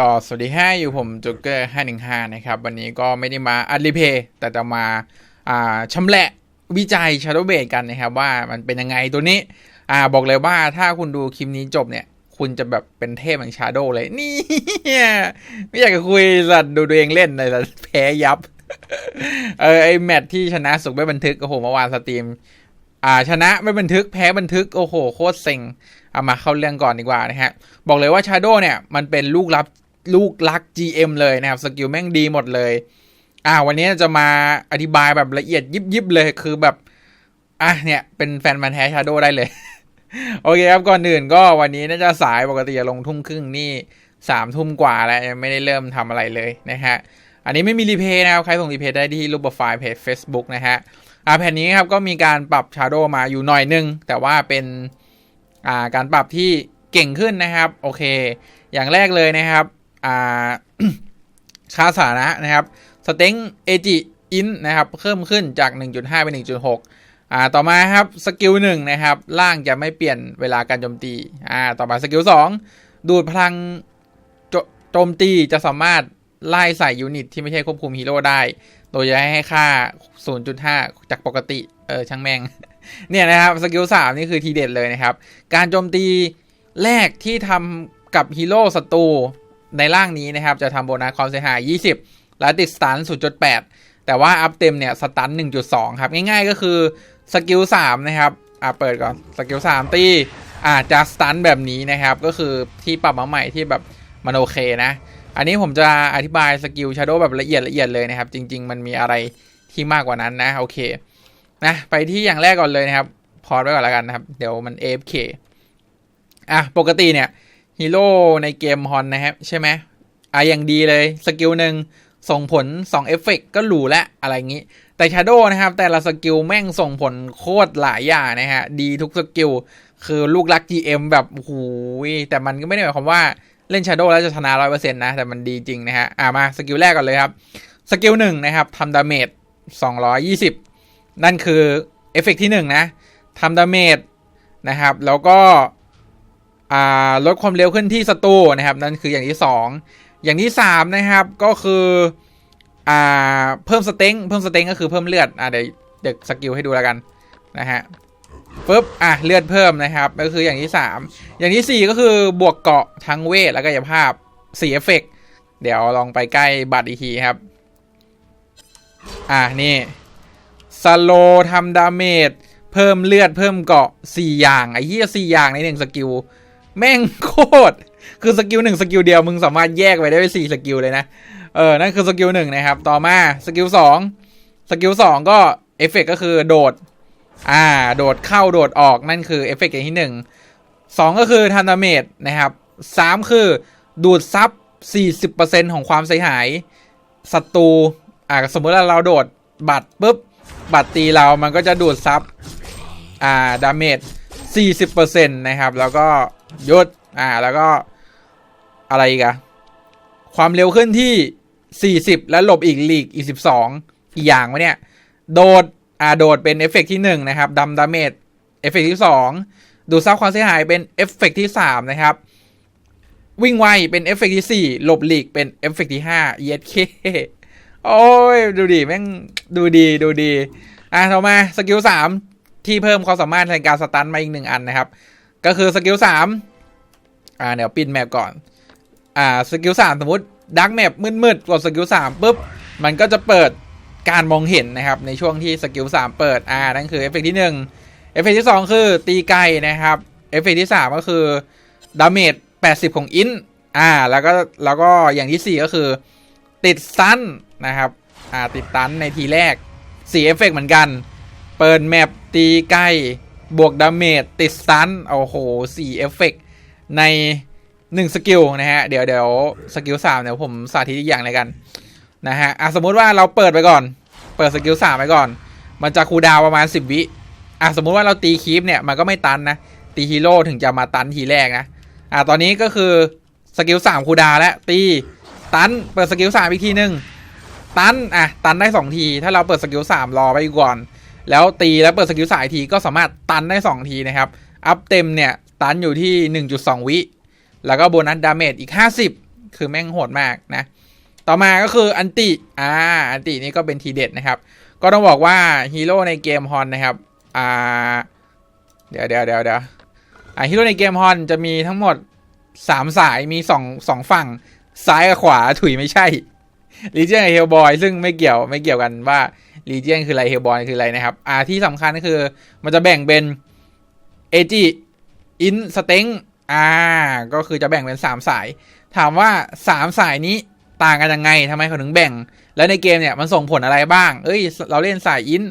ก็สวัสดีฮะอยู่ผมจุกเกอร์ห้าหนึ่งห้านะครับ วันนี้ก็ไม่ได้มาอัดรีเพย์แต่จะมาอ่าชำแหละวิจัย Shadow b a s กันนะครับว่ามันเป็นยังไงตัวนี้อ่าบอกเลยว่าถ้าคุณดูคลิปนี้จบเนี่ย คุณจะแบบเป็นเทพแห่ง Shadow เลยนี่ไม่อยากจะคุยสัตว์ดูตัวเองเล่นเลยแต่แพ้ยับ เออไอแมตที่ชนะสุกไม่บันทึกโอ้โหเมื่อวานสตรีมอ่าชนะไม่บันทึกแพ้บันทึกโอ้โห โคตรเซ็งเอามาเข้าเรื่องก่อนดีกว่านะฮะ บอกเลยว่า Shadow เนี่ย มันเป็นลูกรับ ลูกรัก GM เลยนะครับ สกิลแม่งดีหมดเลย อ่า วันนี้จะมาอธิบายแบบละเอียดยิบยิบเลยคือแบบ อะเนี่ย เป็นแฟนมันแท้ Shadow ได้เลย โอเคครับ ก่อนอื่นก็วันนี้น่าจะสายปกติจะลงทุ่มครึ่งนี่สามทุ่มกว่าแล้วยังไม่ได้เริ่มทำอะไรเลยนะฮะ อันนี้ไม่มีรีเพย์นะครับ ใครส่งรีเพย์ได้ที่รูปโปรไฟล์เพจ Facebook นะฮะอ่าแผ่นนี้ครับก็มีการปรับ Shadow มาอยู่หน่อยนึง แต่ว่าเป็นอ่าการปรับที่เก่งขึ้นนะครับ โอเค อย่างแรกเลยนะครับ อ่าค่าสาระนะครับสเต็งเอจิอินนะครับเพิ่มขึ้นจาก 1.5 เป็น 1.6 อ่า ต่อมาครับสกิลหนึ่งนะครับ ล่างจะไม่เปลี่ยนเวลาการโจมตี อ่า ต่อมาสกิลสองดูดพลังโจโจมตีจะสามารถไล่ใส่ยูนิตที่ไม่ใช่ควบคุมฮีโร่ได้ โดยจะให้ค่า 0.5 จากปกติ เออ ช่างแม่ง เนี่ยนะครับสกิล3นี่คือทีเด็ดเลยนะครับ การโจมตีแรกที่ทำกับฮีโร่ศัตรู ในร่างนี้นะครับ จะทำโบนัสความเสียหาย 20 และติดสตัน0.8 แต่ว่าอัพเต็มเนี่ยสตัน1.2 ครับ ง่ายๆก็คือสกิล3นะครับอ่าเปิดก่อนสกิล3ตีอาจจะสตันแบบนี้นะครับ ก็คือที่ปรับมาใหม่ที่แบบมันโอเคนะ อันนี้ผมจะอธิบายสกิล Shadow แบบละเอียดละเอียดเลยนะครับ จริง ๆ มันมีอะไรที่มากกว่านั้นนะโอเคนะไปที่อย่างแรกก่อนเลยนะครับ พอดไว้ก่อนแล้วกันนะครับ เดี๋ยวมัน AFK อะปกติเนี่ย ฮีโร่ในเกมฮอนนะครับ ใช่ไหมอะอย่างดีเลยสกิลหนึ่งส่งผล 2 เอฟเฟกก็หรูและอะไรอย่างนี้ แต่ Shadow นะครับ แต่ละสกิลแม่งส่งผลโคตรหลายอย่างนะฮะ ดีทุกสกิล คือลูกรัก GM แบบโอ้โหแต่มันก็ไม่ได้หมายความว่าเล่น Shadow แล้วจะชนะร้อยเปอร์เซ็นต์นะ แต่มันดีจริงนะฮะ อะมาสกิลแรกก่อนเลยครับ สกิลหนึ่งนะครับทำดาเมจ 220 นั่นคือเอฟเฟกที่ 1 นะทำดาเมจนะครับ แล้วก็ ลดความเร็วขึ้นที่ศัตรูนะครับ นั่นคืออย่างที่ 2 อย่างที่ 3 นะครับก็คืออเพิ่มสเต็งเพิ่มสเต็งก็คือเพิ่มเลือดอะเดี๋ยวเด็กสกิลให้ดูแล้วกันนะฮะปึ๊บอะเลือดเพิ่มนะครับก็คืออย่างที่ 3 อย่างที่ 4 ก็คือบวกเกาะทั้งเวทแล้วก็ยภาพ4เอฟเฟกเดี๋ยวลองไปใกล้บัตรอีกทีครับ อะนี่สโลทำดาเมจเพิ่มเลือดเพิ่มเกาะ 4 อย่างไอ้เหี้ยสี่อย่างในหนึ่งสกิล แม่งโคตร คือสกิลหนึ่งสกิลเดียวมึงสามารถแยกไปได้ไปสี่สกิลเลยนะ เออ นั่นคือสกิลหนึ่งนะครับ ต่อมาสกิลสองสกิลสองก็เอฟเฟกก็คือโดด อ่า โดดเข้าโดดออกนั่นคือเอฟเฟกอย่างที่หนึ่งสองก็คือทันดาเมจนะครับสามคือดูดซับ40%ของความเสียหายศัตรูอ่าสมมติว่าเราโดดบัตรปุ๊บ บัตรตีเรามันก็จะดูดซับอ่าดาเมจ40%นะครับ แล้วก็ ยศอ่า แล้วก็อะไรอีกอะความเร็วขึ้นที่ 40 แล้วหลบอีกลีกอีก 12กี่อย่างวะเนี่ย โดด อ่า โดดเป็นเอฟเฟกที่ 1 นะครับดำดาเมจเอฟเฟกที่ 2 ดูซับความเสียหายเป็นเอฟเฟกที่ 3 นะครับ วิ่งไวเป็นเอฟเฟกที่ 4 หลบลีกเป็นเอฟเฟกที่5 ESK โอ้ย ดูดีแม่ง ดูดีดูดี อะ ต่อมาสกิลสามที่เพิ่มความสามารถในการสตันมาอีกหนึ่งอันนะครับ ก็คือสกิลสามอ่าเดี๋ยวปิดแมปก่อน อ่าสกิลสามสมมติดักแมปมืดๆกดสกิลสามปุ๊บ มันก็จะเปิดการมองเห็นนะครับ ในช่วงที่สกิลสามเปิด อ่า นั่นคือเอฟเฟกที่หนึ่งเอฟเฟกที่สองคือตีไกลนะครับ เอฟเฟกที่สามก็คือดาเมจแปดสิบของอินอ่า แล้วก็แล้วก็อย่างที่สี่ก็คือ ติดซันนะครับ อ่าติดตันในทีแรกสี่เอฟเฟกเหมือนกัน เปิดแมปตีใกล บวกดาเมจติดซันโอ้โหสี่เอฟเฟกในหนึ่งสกิลนะฮะ เดี๋ยวเดี๋ยวสกิลสามเดี๋ยวผมสาธิตอีกอย่างเลยกันนะฮะอะสมมุติว่าเราเปิดไปก่อน เปิดสกิลสามไปก่อน มันจะคูดาวประมาณสิบวิอะสมมุติว่าเราตีคีปเนี่ยมันก็ไม่ตันนะ ตีฮีโร่ถึงจะมาตันทีแรกนะอะตอนนี้ก็คือสกิลสามคูดาวแล้วตีตันเปิดสกิลสามอีกทีหนึ่งตันอะตันได้สองที ถ้าเราเปิดสกิลสามรอไปก่อน แล้วตีแล้วเปิดสกิลสายทีก็สามารถตันได้สองทีนะครับ อัพเต็มเนี่ย ตันอยู่ที่หนึ่งจุดสองวิ แล้วก็โบนัสดาเมจอีกห้าสิบคือแม่งโหดมากนะ ต่อมาก็คืออันติ อ่า อันตินี่ก็เป็นทีเด็ดนะครับ ก็ต้องบอกว่าฮีโร่ในเกมฮอนนะครับ อ่า เดี๋ยวเดี๋ยวเดี๋ยวเดี๋ยวอ่าฮีโร่ในเกมฮอนจะมีทั้งหมดสามสาย มีสองสองฝั่ง ซ้ายกับขวา ถุยไม่ใช่ลีเจียนกับเฮลบอย ซึ่งไม่เกี่ยวไม่เกี่ยวกันว่า ลีเจียนคืออะไรเฮลบอยคืออะไรนะครับอ่าที่สำคัญก็คือ มันจะแบ่งเป็นเอจิอินสเต็งอ่าก็คือจะแบ่งเป็นสามสาย ถามว่าสามสายนี้ต่างกันยังไงทำไมเขาถึงแบ่ง แล้วในเกมเนี่ยมันส่งผลอะไรบ้าง เอ้ย เราเล่นสายอิน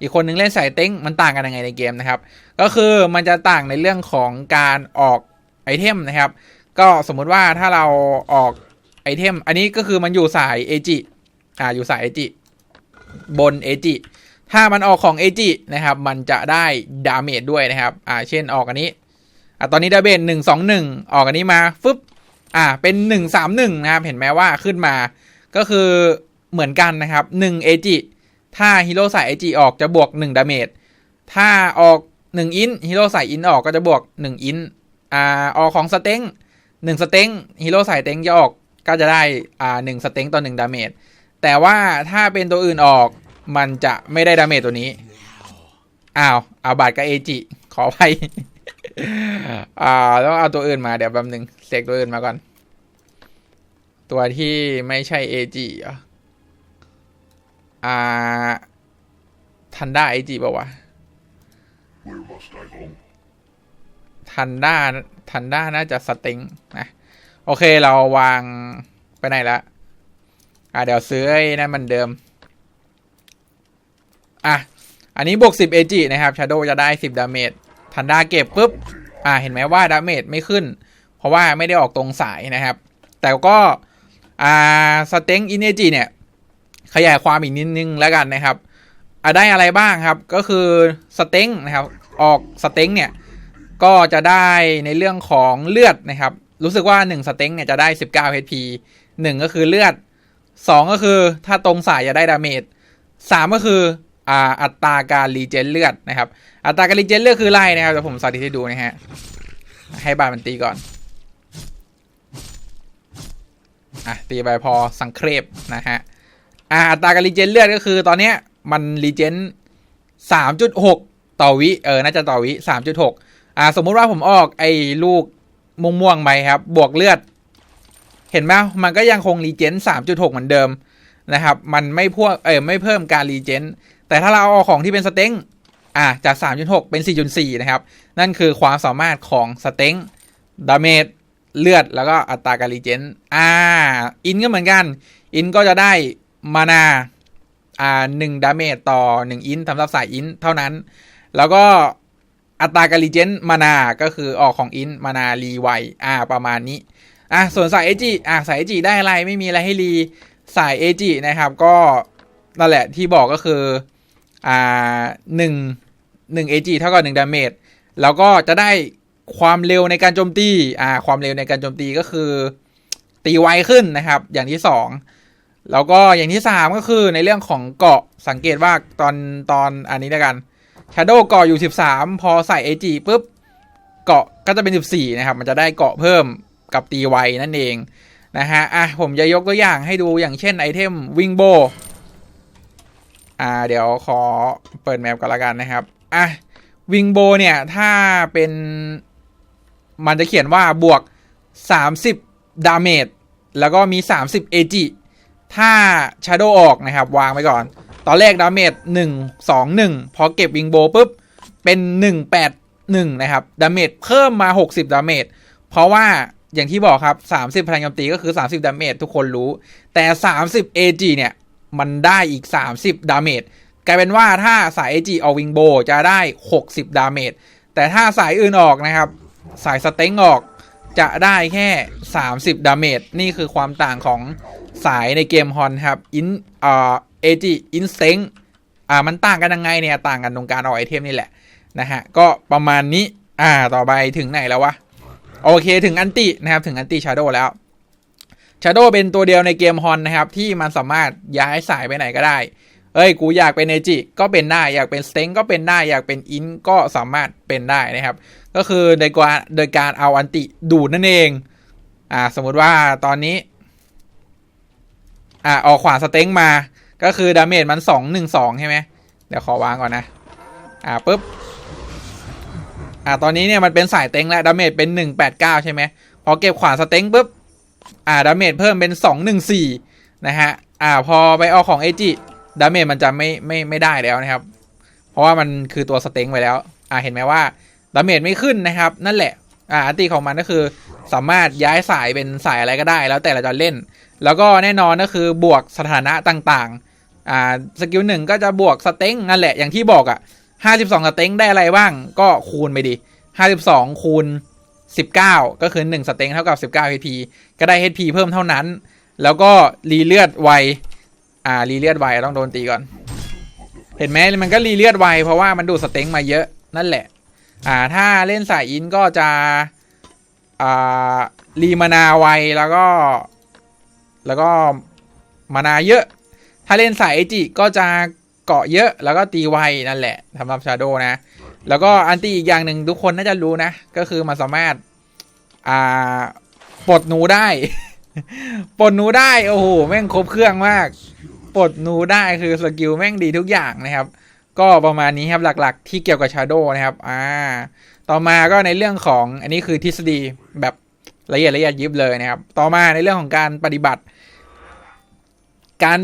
อีกคนนึงเล่นสายเต็งมันต่างกันยังไงในเกมนะครับ ก็คือมันจะต่างในเรื่องของการออกไอเทมนะครับ ก็สมมุติว่าถ้าเราออกไอเทม อันนี้ก็คือมันอยู่สายเอจิอ่าอยู่สายเอจิ บนเอจิถ้ามันออกของเอจินะครับ มันจะได้ดาเมจด้วยนะครับ อ่า เช่นออกอันนี้ อะตอนนี้ดาเมจหนึ่งสองหนึ่งออกอันนี้มาฟึบอ่า เป็นหนึ่งสามหนึ่งนะครับ เห็นไหมว่าขึ้นมา ก็คือเหมือนกันนะครับหนึ่งเอจิถ้าฮีโร่ใส่เอจิออกจะบวกหนึ่งดาเมจ ถ้าออกหนึ่งอินฮีโร่ใส่อินออกก็จะบวกหนึ่งอิน อ่า ออกของสเต็งหนึ่งสเต็งฮีโร่ใส่เต็งจะออกก็จะได้ อ่าหนึ่งสเต็งต่อหนึ่งดาเมจ แต่ว่าถ้าเป็นตัวอื่นออกมันจะไม่ได้ดาเมจตัวนี้ อ้าว เอาบาดกับเอจิ ขอไปอ่าต้องเอาตัวอื่นมาเดี๋ยวแป๊บนึงเสกตัวอื่นมาก่อน ตัวที่ไม่ใช่เอจิอ่าทันด้าเอจิป่าวะทันด้าทันด้าน่าจะสเต็งนะ โอเคเราวางไปไหนละ อ่าเดี๋ยวซื้อไอ้นั่นมันเดิม อะ อันนี้บวก10 AG นะครับชาโดจะได้ 10 ดาเมจทันดาเก็บปุ๊บ อ่าเห็นไหมว่าดาเมจไม่ขึ้น เพราะว่าไม่ได้ออกตรงสายนะครับ แต่ก็อ่าสเต็งอินเอจีเนี่ย ขยายความอีกนิดนึงแล้วกันนะครับอ่าได้อะไรบ้างครับก็คือสเต็งนะครับ ออกสเต็งเนี่ยก็จะได้ในเรื่องของเลือดนะครับ รู้สึกว่า 1 สเต็งเนี่ยจะได้ 19 HP 1 ก็คือเลือด 2ก็คือถ้าตรงสายจะได้ดาเมจ3ก็คืออ่าอัตราการรีเจนเลือดนะครับ อัตราการรีเจนเลือดคือไรนะครับเดี๋ยวผมสาธิตให้ดูนะฮะให้บาร์มันตีก่อนอะตีไปพอสังเครปนะฮะอ่าอัตราการรีเจนเลือดก็คือตอนเนี้ยมันรีเจน3.6ต่อวิเออน่าจะต่อวิ3.6อ่าสมมุติว่าผมออกไอ้ลูกม่วงๆไปครับ บวกเลือด เห็นไหมมันก็ยังคงรีเจน3.6เหมือนเดิมนะครับ มันไม่พวกเออไม่เพิ่มการรีเจนแต่ถ้าเราเอาของที่เป็นสเต็งอ่าจาก 3.6 เป็น 4.4 นะครับ นั่นคือความสามารถของสเต็งดาเมจเลือดแล้วก็อัตราการรีเจนอ่า อินก็เหมือนกัน อินก็จะได้มานาอ่าหนึ่งดาเมจต่อหนึ่งอินสำหรับสายอินเท่านั้น แล้วก็อัตราการรีเจนมานาก็คือออกของอินมานารีไวอ่าประมาณนี้ อะส่วนสายเอจิอะสายเอจิได้อะไรไม่มีอะไรให้รีสายเอจินะครับ ก็นั่นแหละที่บอกก็คืออ่าหนึ่งหนึ่งเอจิเท่ากับหนึ่งดาเมจแล้วก็จะได้ความเร็วในการโจมตีอ่าความเร็วในการโจมตีก็คือ ตีไวขึ้นนะครับ อย่างที่สองแล้วก็อย่างที่สามก็คือในเรื่องของเกาะสังเกตว่าตอนตอนอันนี้แล้วกัน Shadow เกาะอยู่ 13 พอใส่ AG ปุ๊บเกาะก็จะเป็น 14 นะครับ มันจะได้เกาะเพิ่ม กับตีไวนั่นเองนะฮะ อะ ผมจะยกตัวอย่างให้ดูอย่างเช่นไอเทมวิงโบ อ่า เดี๋ยวขอเปิดแมปกันละกันนะครับ อะ วิงโบเนี่ย ถ้าเป็น มันจะเขียนว่าบวก 30 ดาเมจ แล้วก็มี 30 AG ถ้า Shadow ออกนะครับ วางไว้ก่อน ตอนแรกดาเมจหนึ่งสองหนึ่งพอเก็บวิงโบปุ๊บ เป็นหนึ่งแปดหนึ่งนะครับ ดาเมจเพิ่มมาหกสิบดาเมจ เพราะว่า อย่างที่บอกครับสามสิบพลังโจมตีก็คือสามสิบดาเมจทุกคนรู้ แต่สามสิบ AG เนี่ย มันได้อีกสามสิบดาเมจกลายเป็นว่าถ้าสาย AG เอาวิงโบจะได้หกสิบดาเมจแต่ถ้าสายอื่นออกนะครับ สายสเต็งออกจะได้แค่ 30ดาเมจนี่คือความต่างของสายในเกมฮอนครับอินอ่าเอจิอินสเต็งอ่ามันต่างกันยังไงเนี่ย ต่างกันตรงการออกไอเทมนี่แหละ นะฮะ ก็ประมาณนี้ อ่า ต่อไปถึงไหนแล้ววะ โอเคถึงอันตินะครับถึงอันติชาโดแล้วชาโดเป็นตัวเดียวในเกมฮอนนะครับ ที่มันสามารถย้ายสายไปไหนก็ได้ เอ้ย กูอยากเป็นเอจิก็เป็นได้ อยากเป็นสเต็งก็เป็นได้ อยากเป็นอินก็สามารถเป็นได้นะครับ ก็คือโดยการโดยการเอาอันติดูดนั่นเอง อ่า สมมุติว่าตอนนี้ อ่าออกขวาสเต็งมา ก็คือดาเมจมันสองหนึ่งสองใช่ไหมเดี๋ยวขอวางก่อนนะ อ่าปุ๊บ อ่าตอนนี้เนี่ยมันเป็นสายเต็งแล้วดาเมจเป็นหนึ่งแปดเก้าใช่ไหมพอเก็บขวานสเต็งปุ๊บอ่าดาเมจเพิ่มเป็นสองหนึ่งสี่นะฮะอ่าพอไปเอาของเอจิดาเมจมันจะไม่ไม่ไม่ได้แล้วนะครับ เพราะว่ามันคือตัวสเต็งไปแล้วอ่าเห็นไหมว่าดาเมจไม่ขึ้นนะครับ นั่นแหละอ่าอันตีของมันก็คือสามารถย้ายสายเป็นสายอะไรก็ได้ แล้วแต่เราจะเล่น แล้วก็แน่นอนก็คือบวกสถานะต่างๆอ่าสกิลหนึ่งก็จะบวกสเต็งนั่นแหละอย่างที่บอกอะ่ะ ห้าสิบสองสเต็งได้อะไรบ้าง ก็คูณไปดิห้าสิบสองคูณสิบเก้าก็คือหนึ่งสเต็งเท่ากับสิบเก้า HP ก็ได้ HP เพิ่มเท่านั้น แล้วก็รีเลือดไว อ่ารีเลือดไวต้องโดนตีก่อน เห็นไหมมันก็รีเลือดไวเพราะว่ามันดูสเต็งมาเยอะนั่นแหละ อ่าถ้าเล่นสายอินก็จะ อ่ารีมานาไวแล้วก็ แล้วก็มานาเยอะ ถ้าเล่นสายเอจิก็จะ เกาะเยอะแล้วก็ตีไวนั่นแหละสำหรับชาโดนะ แล้วก็อันตีอีกอย่างหนึ่งทุกคนน่าจะรู้นะ ก็คือมันสามารถอ่าปลดหนูได้ ปลดหนูได้โอ้โหแม่งครบเครื่องมากปลดหนูได้คือสกิลแม่งดีทุกอย่างนะครับ ก็ประมาณนี้ครับหลักๆ ที่เกี่ยวกับชาโดนะครับอ่าต่อมาก็ในเรื่องของอันนี้คือทฤษฎีแบบละเอียดละเอียดยิบเลยนะครับ ต่อมาในเรื่องของการปฏิบัติ การ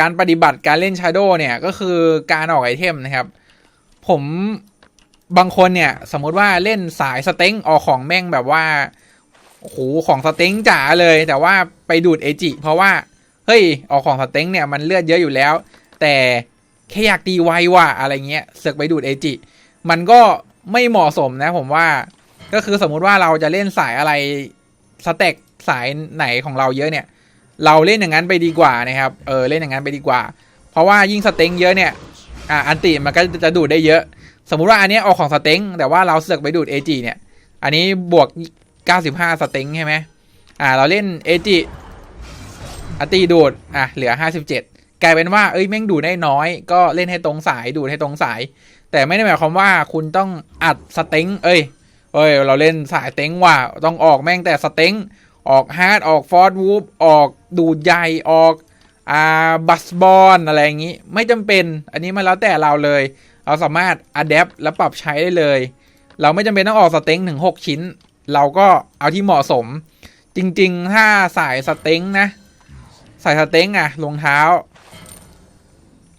การปฏิบัติการเล่นชาโดเนี่ยก็คือการออกไอเทมนะครับ ผมบางคนเนี่ย สมมติว่าเล่นสายสเต็งออกของแม่งแบบว่าโอ้โหของสเต็งจ๋าเลย แต่ว่าไปดูดเอจิ เพราะว่า เฮ้ย ออกของสเต็งเนี่ยมันเลือดเยอะอยู่แล้ว แต่แค่อยากตีไวว่ะอะไรเงี้ยเสือกไปดูดเอจิ มันก็ไม่เหมาะสมนะผมว่าก็คือสมมุติว่าเราจะเล่นสายอะไรสเต็กสายไหนของเราเยอะเนี่ย เราเล่นอย่างนั้นไปดีกว่านะครับ เออเล่นอย่างนั้นไปดีกว่า เพราะว่ายิ่งสเต็งเยอะเนี่ย อ่าอันติมันก็จะดูดได้เยอะ สมมุติว่าอันนี้ออกของสเต็งแต่ว่าเราเสือกไปดูดเอจิเนี่ย อันนี้บวก 95 สเต็งใช่ไหมอ่า เราเล่นเอจิอันตีดูด อะเหลือ 57 กลายเป็นว่า เอ้ยแม่งดูดได้น้อย ก็เล่นให้ตรงสายดูดให้ตรงสาย แต่ไม่ได้หมายความว่าคุณต้องอัดสเต็ง เอ้ย เอ้ย เราเล่นสายเต็งว่ะ ต้องออกแม่งแต่สเต็ง ออกฮาร์ดออกฟอร์ดวูฟออกดูดใหญ่ออกอ่าบัสบอลอะไรอย่างนี้ ไม่จำเป็นอันนี้มันแล้วแต่เราเลย เราสามารถอัดแอปและปรับใช้ได้เลย เราไม่จำเป็นต้องออกสเต็งถึง 6 ชิ้น เราก็เอาที่เหมาะสม จริงๆ ถ้าสายสเต็งนะสายสเต็งอะรองเท้า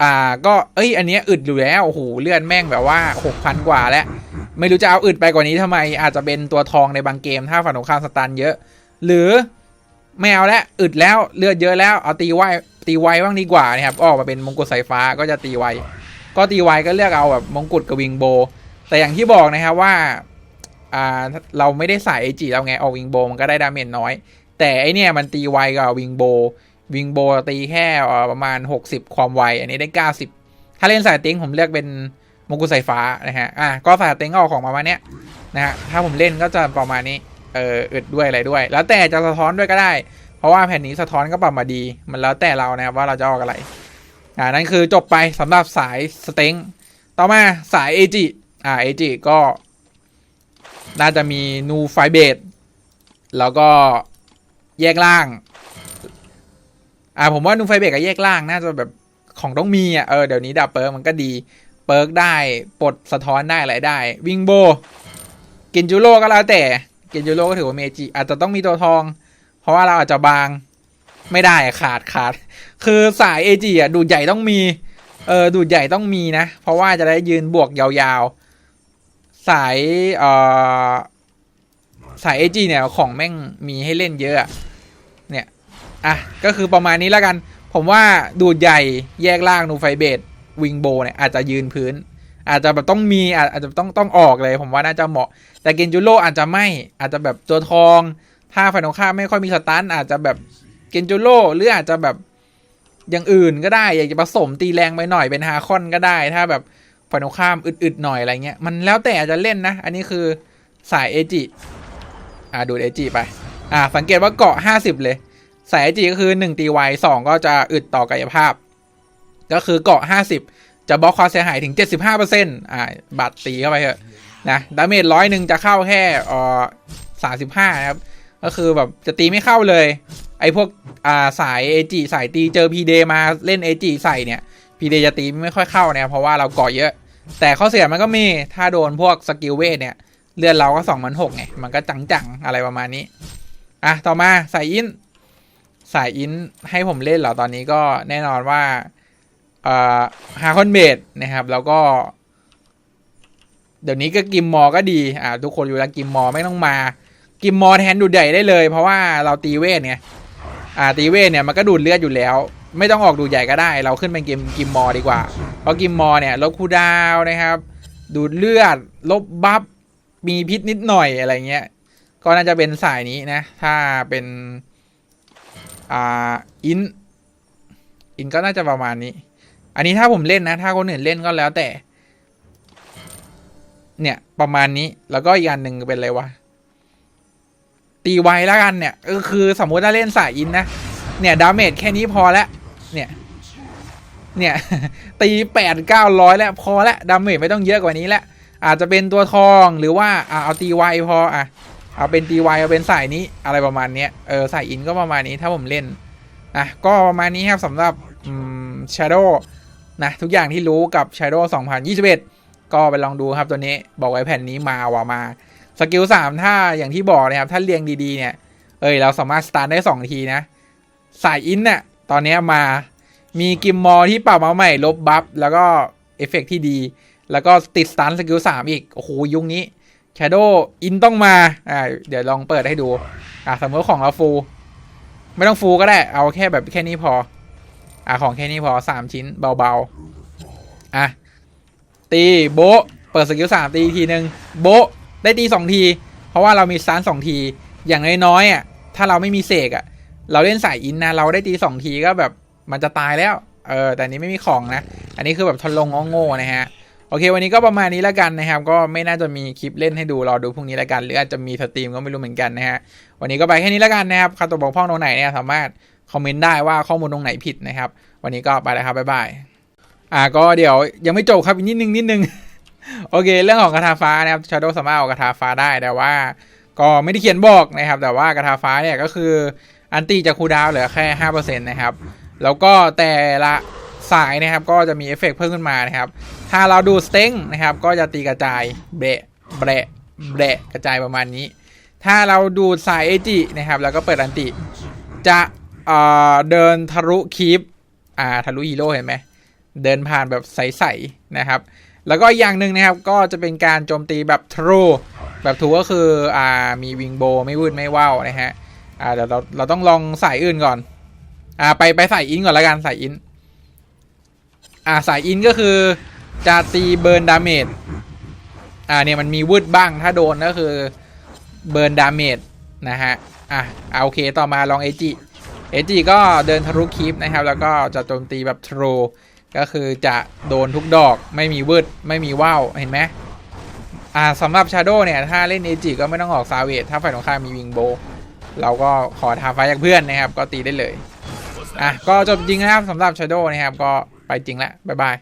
อ่าก็เอ้ย อันนี้อึดอยู่แล้วโอ้โหเลื่อนแม่งแบบว่า 6,000 กว่าแล้ว ไม่รู้จะเอาอึดไปกว่านี้ทำไม อาจจะเป็นตัวทองในบางเกม ถ้าฝั่งตรงข้ามสตันเยอะ หรือไม่เอาแล้วอึดแล้วเลือดเยอะแล้วเอาตีไวตีไวบ้างดีกว่านะครับออกมาเป็นมงกุฎสายฟ้าก็จะตีไวก็ตีไวก็เลือกเอาแบบมงกุฎกับวิงโบ แต่อย่างที่บอกนะครับว่าอ่าเราไม่ได้ใส่เอจิเราไงออกวิงโบมันก็ได้ดาเมจน้อย แต่ไอเนี่ยมันตีไวกับวิงโบวิงโบตีแค่ประมาณ 60 ความไว อันนี้ได้ 90 ถ้าเล่นสายติ้งผมเลือกเป็นมงกุฎสายฟ้านะฮะอะก็สายติ้งก็เอาของมาประมาณเนี้ยนะฮะถ้าผมเล่นก็จะประมาณนี้ เอออึดด้วยอะไรด้วย แล้วแต่จะสะท้อนด้วยก็ได้ เพราะว่าแผ่นนี้สะท้อนก็ปรับมาดี มันแล้วแต่เรานะครับว่าเราจะออกอะไร อ่านั่นคือจบไปสำหรับสายสเต็งต่อมาสายเอจิอ่าเอจิก็ น่าจะมีนูไฟเบดแล้วก็แยกล่าง อ่าผมว่านูไฟเบดกับแยกล่างน่าจะแบบของต้องมีอะเออเดี๋ยวนี้ดับเปิร์กมันก็ดี เปิร์กได้ปลดสะท้อนได้อะไรได้ วิงโบกินจูโร่ก็แล้วแต่ เกินจูโร่ก็ถือว่าเมจิอาจจะต้องมีตัวทอง เพราะว่าเราอาจจะบางไม่ได้อะขาดขาด คือสายเอจิอะดูดใหญ่ต้องมี เออดูดใหญ่ต้องมีนะ เพราะว่าจะได้ยืนบวกยาวๆ สายเอ่อสายเอจีเนี่ยของแม่งมีให้เล่นเยอะอะเนี่ยอะก็คือประมาณนี้แล้วกัน ผมว่าดูดใหญ่แยกล่างนูไฟเบดวิงโบเนี่ยอาจจะยืนพื้น อาจจะแบบต้องมีอาจจะต้องต้องออกเลย ผมว่าน่าจะเหมาะ แต่เกนจูโร่อาจจะไม่อาจจะแบบตัวทอง ถ้าฝ่ายตรงข้ามไม่ค่อยมีสตันอาจจะแบบเกนจูโร่หรืออาจจะแบบอย่างอื่นก็ได้ อยากจะผสมตีแรงไปหน่อยเป็นฮาคอนก็ได้ ถ้าแบบฝ่ายตรงข้ามอึดๆหน่อยอะไรเงี้ยมันแล้วแต่อาจจะเล่นนะ อันนี้คือสายเอจิอ่าดูเอจิไป อ่า สังเกตว่าเกาะห้าสิบเลย สายเอจิก็คือหนึ่งตีไวสองก็จะอึดต่อกายภาพ ก็คือเกาะห้าสิบ จะบล็อกความเสียหายถึงเจ็ดสิบห้าเปอร์เซ็นต์อ่าบัตรตีเข้าไปเถอะนะดาเมจร้อยหนึ่งจะเข้าแค่อ่อสาสิบห้านะครับ ก็คือแบบจะตีไม่เข้าเลย ไอ้พวกอ่าสายเอจิสายตีเจอพีเดมาเล่นเอจิใส่เนี่ยพีเดจะตีไม่ค่อยเข้าเนี่ยเพราะว่าเราเกาะเยอะ แต่ข้อเสียมันก็มีถ้าโดนพวกสกิลเวทเนี่ย เลือดเราก็สองมันหกไง มันก็จังๆ อะไรประมาณนี้ อะ ต่อมาสายอินสายอินให้ผมเล่นเหรอตอนนี้ก็แน่นอนว่า ฮาคอนเบดนะครับ แล้วก็ เดี๋ยวนี้ก็กิมมอก็ดี อ่า ทุกคนอยู่แล้วกิมมอไม่ต้องมา กิมมอแทนดูดใหญ่ได้เลย เพราะว่าเราตีเวทเนี่ยอ่าตีเวทเนี่ยมันก็ดูดเลือดอยู่แล้ว ไม่ต้องออกดูดใหญ่ก็ได้ เราขึ้นเป็นเกมกิมมอดีกว่า เพราะกิมมอเนี่ยลบคูดาวน์นะครับ ดูดเลือด ลบบัฟมีพิษนิดหน่อยอะไรเงี้ย ก็น่าจะเป็นสายนี้นะ ถ้าเป็นอ่าอินอินก็น่าจะประมาณนี้ อันนี้ถ้าผมเล่นนะ ถ้าคนอื่นเล่นก็แล้วแต่ เนี่ยประมาณนี้แล้วก็อีกอันหนึ่งเป็นอะไรวะตีไวแล้วกันเนี่ยเออคือสมมุติถ้าเล่นสายอินนะเนี่ยดาเมจแค่นี้พอแล้วเนี่ยเนี่ยตีแปดเก้าร้อยแล้วพอแล้วดาเมจไม่ต้องเยอะกว่านี้แล้วอาจจะเป็นตัวทองหรือว่าอ่าเอาตีไวพออะเอาเป็นตีไวเอาเป็นสายนี้อะไรประมาณเนี้ยเออสายอินก็ประมาณนี้ถ้าผมเล่นอะก็ประมาณนี้ครับสำหรับอืม Shadow นะทุกอย่างที่รู้กับ Shadow 2021 ก็ไปลองดูครับตัวนี้บอกไว้แผ่นนี้มาว่ามาสกิล3ถ้าอย่างที่บอกนะครับ ถ้าเรียงดีๆเนี่ย เอ้ยเราสามารถสตาร์ทได้ 2 ทีนะ สายอินเนี่ยตอนนี้มามีกิมมอร์ที่ปรับมาใหม่ลบบัฟแล้วก็เอฟเฟกต์ที่ดี แล้วก็ติดสตันสกิลสามอีก โอ้โห ยุคนี้ Shadow อินต้องมาอ่าเดี๋ยวลองเปิดให้ดู อ่าสมมติของเราฟู ไม่ต้องฟูก็ได้ เอาแค่แบบแค่นี้พอ อ่าของแค่นี้พอสามชิ้นเบาๆ อะ ตีโบเปิดสกิลสามตีทีหนึ่งโบได้ตีสองที เพราะว่าเรามีสตันสองที อย่างน้อยๆอะถ้าเราไม่มีเสกอะ เราเล่นสายอินนะเราได้ตีสองทีก็แบบมันจะตายแล้ว เออ แต่นี้ไม่มีของนะ อันนี้คือแบบทนลงโง่นะฮะโอเค วันนี้ก็ประมาณนี้แล้วกันนะครับ ก็ไม่น่าจะมีคลิปเล่นให้ดูรอดูพรุ่งนี้แล้วกัน หรืออาจจะมีสตรีมก็ไม่รู้เหมือนกันนะฮะวันนี้ก็ไปแค่นี้แล้วกันนะครับใครตัวบอกพ่องตรงไหนเนี่ยสามารถ คอมเมนต์ได้ว่าข้อมูลตรงไหนผิดนะครับ วันนี้ก็ไปแล้วครับบ๊ายบายอ่าก็เดี๋ยวยังไม่จบครับอีกนิดนึงนิดนึงโอเค เรื่องของกระทาฟ้านะครับ Shadow สามารถเอากระทาฟ้าได้แต่ว่า ก็ไม่ได้เขียนบอกนะครับ แต่ว่ากระทาฟ้าเนี่ยก็คืออันตีจะคูดาวเหลือแค่ห้าเปอร์เซ็นต์นะครับแล้วก็แต่ละสายนะครับก็จะมีเอฟเฟกต์เพิ่มขึ้นมานะครับ ถ้าเราดูสเต็งนะครับ ก็จะตีกระจายเบะเบะเบะกระจายประมาณนี้ ถ้าเราดูสายเอจินะครับ แล้วก็เปิดอันติจะ อ่อเดินทะลุคีปอ่าทะลุฮีโร่เห็นไหมเดินผ่านแบบใสๆนะครับ แล้วก็อีกอย่างหนึ่งนะครับก็จะเป็นการโจมตีแบบทรูแบบทรูก็คืออ่ามีวิงโบไม่วืดไม่ว่าวนะฮะอ่าเดี๋ยวเราเราต้องลองสายอื่นก่อนอ่าไปไปสายอินก่อนละกันสายอินอ่าสายอินก็คือจะตีเบิร์นดาเมจอ่าเนี่ยมันมีวืดบ้างถ้าโดนก็คือเบิร์นดาเมจนะฮะอะเอาโอเคต่อมาลองเอจิ เอจีก็เดินทะลุคีปนะครับ แล้วก็จะโจมตีแบบทรูก็คือจะโดนทุกดอกไม่มีวืดไม่มีว่าวเห็นไหมอ่าสำหรับชาโดเนี่ย ถ้าเล่นเอจิก็ไม่ต้องออกซาเวทถ้าฝ่ายตรงข้ามมีวิงโบ เราก็ขอทาไฟจากเพื่อนนะครับ ก็ตีได้เลย อะ ก็จบจริงนะครับสำหรับชาโดนะครับ ก็ไปจริงแล้วบ๊ายบาย